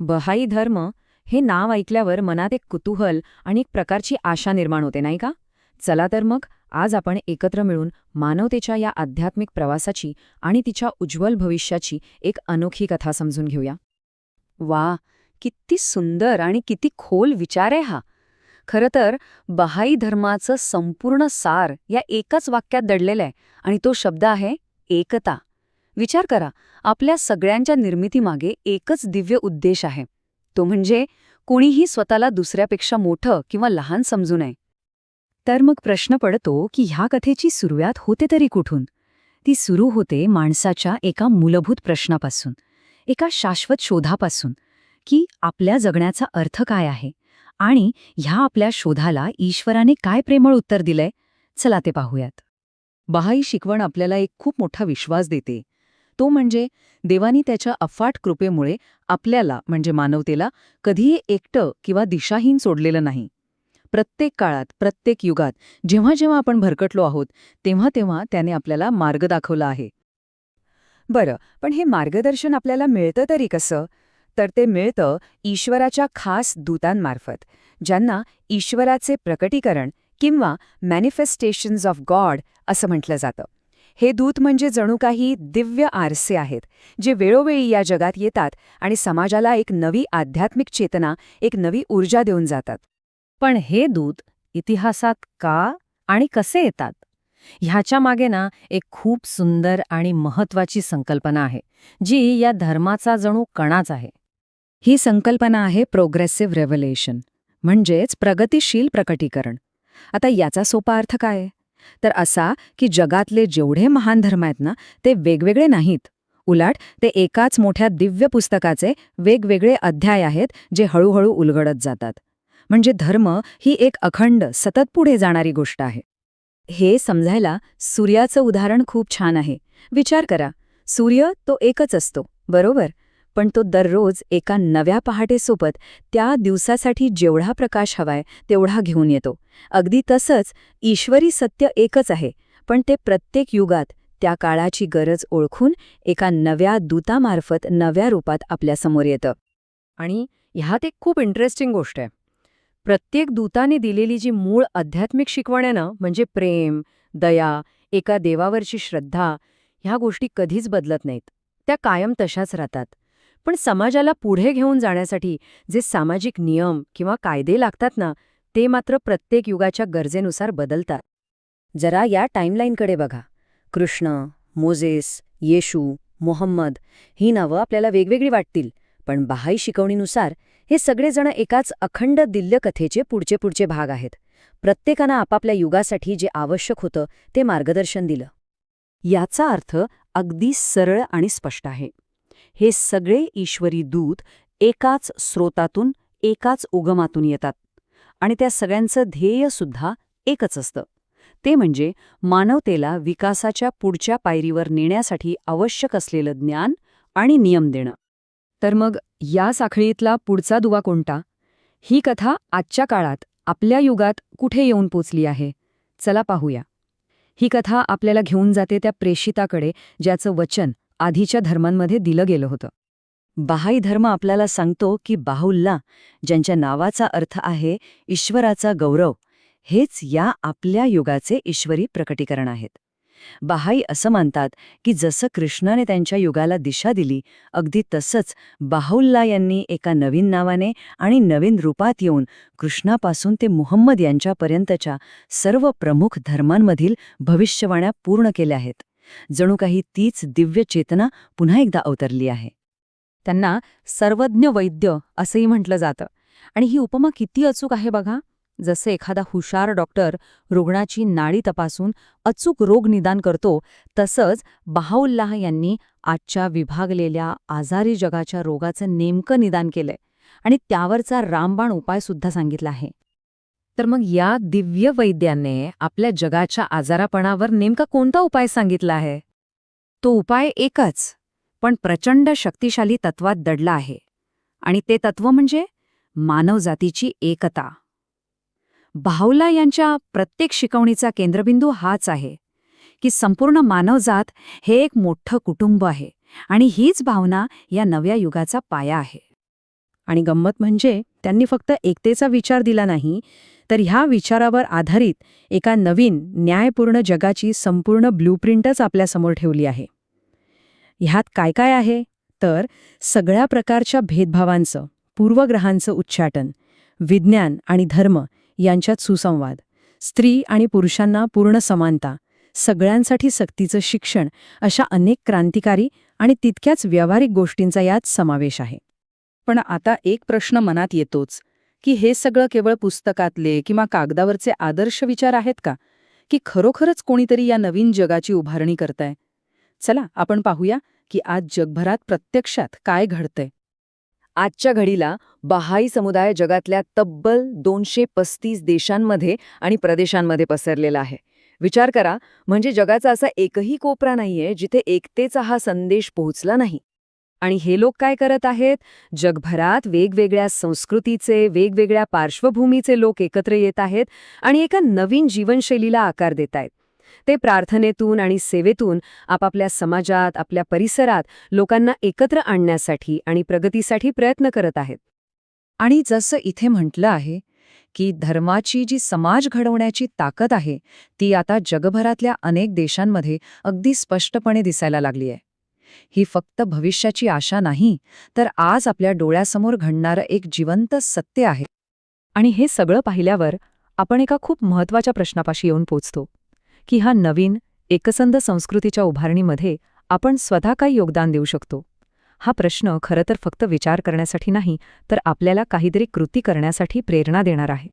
बहाई धर्म हे नाव ऐकल्यावर मनात एक कुतूहल आणि एक प्रकारची आशा निर्माण होते नाही का? चला तर मग आज आपण एकत्र मिळून मानवतेच्या या आध्यात्मिक प्रवासाची आणि तिच्या उज्ज्वल भविष्याची एक अनोखी कथा समजून घेऊया. वा किती सुंदर आणि किती खोल विचार आहे हा! खरं तर बहाई धर्माचं संपूर्ण सार या एकाच वाक्यात दडलेलं आहे आणि तो शब्द आहे एकता. विचार करा आपल्या सगळ्यांच्या निर्मितीमागे एकच दिव्य उद्देश आहे. तो म्हणजे कोणीही स्वतःला दुसऱ्यापेक्षा मोठं किंवा लहान समजू नये. तर मग प्रश्न पडतो की ह्या कथेची सुरुवात होते तरी कुठून? ती सुरू होते माणसाच्या एका मूलभूत प्रश्नापासून एका शाश्वत शोधापासून की आपल्या जगण्याचा अर्थ काय आहे? आणि ह्या आपल्या शोधाला ईश्वराने काय प्रेमळ उत्तर दिलंय? चला ते पाहूयात. बहाई शिकवण आपल्याला एक खूप मोठा विश्वास देते. तो म्हणजे देवानी त्याच्या अफाट कृपेमुळे आपल्याला म्हणजे मानवतेला कधीही एकटं किंवा दिशाहीन सोडलेलं नाही. प्रत्येक काळात प्रत्येक युगात जेव्हा जेव्हा आपण भरकटलो आहोत तेव्हा तेव्हा त्याने आपल्याला मार्ग दाखवला आहे. बरं पण हे मार्गदर्शन आपल्याला मिळतं तरी कसं? तर ते मिळतं ईश्वराच्या खास दूतांमार्फत ज्यांना ईश्वराचे प्रकटीकरण किंवा मॅनिफेस्टेशन्स ऑफ गॉड असं म्हटलं जातं. हे दूत म्हणजे जणू काही दिव्य आरसे आहेत जे वेळोवेळी या जगात येतात आणि समाजाला एक नवी आध्यात्मिक चेतना एक नवी ऊर्जा देऊन जातात. पण हे दूत इतिहासात का आणि कसे येतात? ह्याच्या मागे ना एक खूप सुंदर आणि महत्वाची संकल्पना आहे जी या धर्माचा जणू कणाच आहे. ही संकल्पना आहे प्रोग्रेसिव्ह रेव्हलेशन म्हणजेच प्रगतिशील प्रकटीकरण. आता याचा सोपा अर्थ काय? आहे? तर असा की जगातले जेवढे महान धर्म आहेत ना ते वेगवेगळे नाहीत. उलाट ते एकाच मोठ्या दिव्य पुस्तकाचे वेगवेगळे अध्याय आहेत जे हळूहळू उलगडत जातात. म्हणजे धर्म ही एक अखंड सतत पुढे जाणारी गोष्ट आहे. हे समजायला सूर्याचं उदाहरण खूप छान आहे. विचार करा. सूर्य तो एकच असतो बरोबर? पण तो दररोज एका नव्या पहाटेसोबत त्या दिवसासाठी जेवढा प्रकाश हवाय तेवढा घेऊन येतो. अगदी तसंच ईश्वरी सत्य एकच आहे पण ते प्रत्येक युगात त्या काळाची गरज ओळखून एका नव्या दूतामार्फत नव्या रूपात आपल्यासमोर येतं. आणि ह्यात एक खूप इंटरेस्टिंग गोष्ट आहे. प्रत्येक दूताने दिलेली जी मूळ आध्यात्मिक शिकवण आहे ना म्हणजे प्रेम दया एका देवावरची श्रद्धा ह्या गोष्टी कधीच बदलत नाहीत. त्या कायम तशाच राहतात. पण समाजाला पुढे घेऊन जाण्यासाठी जे सामाजिक नियम किंवा कायदे लागतात ना ते मात्र प्रत्येक युगाच्या गरजेनुसार बदलतात. जरा या टाईमलाईनकडे बघा. कृष्ण मोझेस येशू मोहम्मद ही नावं आपल्याला वेगवेगळी वाटतील पण बहाई शिकवणीनुसार हे सगळेजण एकाच अखंड दिल्यकथेचे पुढचे पुढचे भाग आहेत. प्रत्येकानं आपापल्या युगासाठी जे आवश्यक होतं ते मार्गदर्शन दिलं. याचा अर्थ अगदी सरळ आणि स्पष्ट आहे. हे सगळे ईश्वरी दूत एकाच स्रोतातून एकाच उगमातून येतात. आणि त्या सगळ्यांचं ध्येयसुद्धा एकच असतं. ते म्हणजे मानवतेला विकासाच्या पुढच्या पायरीवर नेण्यासाठी आवश्यक असलेलं ज्ञान आणि नियम देणं. तर मग या साखळीतला पुढचा दुवा कोणता? ही कथा आजच्या काळात आपल्या युगात कुठे येऊन पोचली आहे? चला पाहूया. ही कथा आपल्याला घेऊन जाते त्या प्रेषिताकडे ज्याचं वचन आधीच्या धर्मांमध्ये दिलं गेलं होतं. बहाई धर्म आपल्याला सांगतो की बाहुल्ला ज्यांच्या नावाचा अर्थ आहे ईश्वराचा गौरव हेच या आपल्या युगाचे ईश्वरी प्रकटीकरण आहेत. बहाई असं मानतात की जसं कृष्णाने त्यांच्या युगाला दिशा दिली अगदी तसंच बाहुल्ला यांनी एका नवीन नावाने आणि नवीन रूपात येऊन कृष्णापासून ते मुहम्मद यांच्यापर्यंतच्या सर्व प्रमुख धर्मांमधील भविष्यवाण्या पूर्ण केल्या आहेत. जणू काही तीच दिव्य चेतना पुन्हा एकदा अवतरली आहे. त्यांना सर्वज्ञ वैद्य असंही म्हटलं जातं. आणि ही उपमा किती अचूक आहे बघा. जसे एखादा हुशार डॉक्टर रुग्णाची नाडी तपासून अचूक रोग निदान करतो तसंच बहाउल्लाह यांनी आजच्या विभागलेल्या आजारी जगाच्या रोगाचं नेमकं निदान केलंय. आणि त्यावरचा रामबाण उपाय सुद्धा सांगितला आहे. तर मग या दिव्य वैद्याने आपल्या जगाच्या आजारापणावर नेमका कोणता उपाय सांगितला आहे? तो उपाय एकच पण प्रचंड शक्तिशाली तत्वात दडला आहे. आणि ते तत्व म्हणजे मानवजातीची एकता. भावला यांच्या प्रत्येक शिकवणीचा केंद्रबिंदू हाच आहे की संपूर्ण मानवजात हे एक मोठं कुटुंब आहे आणि हीच भावना या नव्या युगाचा पाया आहे. आणि गंमत म्हणजे त्यांनी फक्त एकतेचा विचार दिला नाही तर ह्या विचारावर आधारित एका नवीन न्यायपूर्ण जगाची संपूर्ण ब्लूप्रिंटच आपल्यासमोर ठेवली आहे. ह्यात काय काय आहे? तर सगळ्या प्रकारच्या भेदभावांचं पूर्वग्रहांचं उच्चाटन विज्ञान आणि धर्म यांच्यात सुसंवाद स्त्री आणि पुरुषांना पूर्ण समानता सगळ्यांसाठी सक्तीचं शिक्षण अशा अनेक क्रांतिकारी आणि तितक्याच व्यावहारिक गोष्टींचा यात समावेश आहे. पण आता एक प्रश्न मनात येतोच की हे सगळं केवळ पुस्तकातले किंवा कागदावरचे आदर्श विचार आहेत का? की खरोखरच कोणीतरी या नवीन जगाची उभारणी करताय? चला आपण पाहूया की आज जगभरात प्रत्यक्षात काय घडतंय. आजच्या घडीला बहाई समुदाय जगातल्या तब्बल दोनशे पस्तीस देशांमध्ये आणि प्रदेशांमध्ये पसरलेला आहे. विचार करा म्हणजे जगाचा असा एकही कोपरा नाहीये जिथे एकतेचा हा संदेश पोहोचला नाही. आणि हे लोक काय करत आहेत? जगभरात वेगवेगळ्या संस्कृतीचे वेगवेगळ्या पार्श्वभूमीचे लोक एकत्र येत आहेत आणि एका नवीन जीवनशैलीला आकार देत आहेत. ते प्रार्थनेतून आणि सेवेतून आपापल्या समाजात आपल्या परिसरात लोकांना एकत्र आणण्यासाठी आणि प्रगतीसाठी प्रयत्न करत आहेत. आणि जसं इथे म्हटलं आहे की धर्माची जी समाज घडवण्याची ताकद आहे ती आता जगभरातल्या अनेक देशांमध्ये अगदी स्पष्टपणे दिसायला लागली आहे. ही फक्त भविष्याची आशा नाही तर आज आपल्या डोळ्यासमोर घडणारं एक जिवंत सत्य आहे. आणि हे सगळं पाहिल्यावर आपण एका खूप महत्त्वाच्या प्रश्नापाशी येऊन पोचतो की हा नवीन एकसंध संस्कृतीच्या उभारणीमध्ये आपण स्वतः काही योगदान देऊ शकतो? हा प्रश्न खरं तर फक्त विचार करण्यासाठी नाही तर आपल्याला काहीतरी कृती करण्यासाठी प्रेरणा देणार आहे.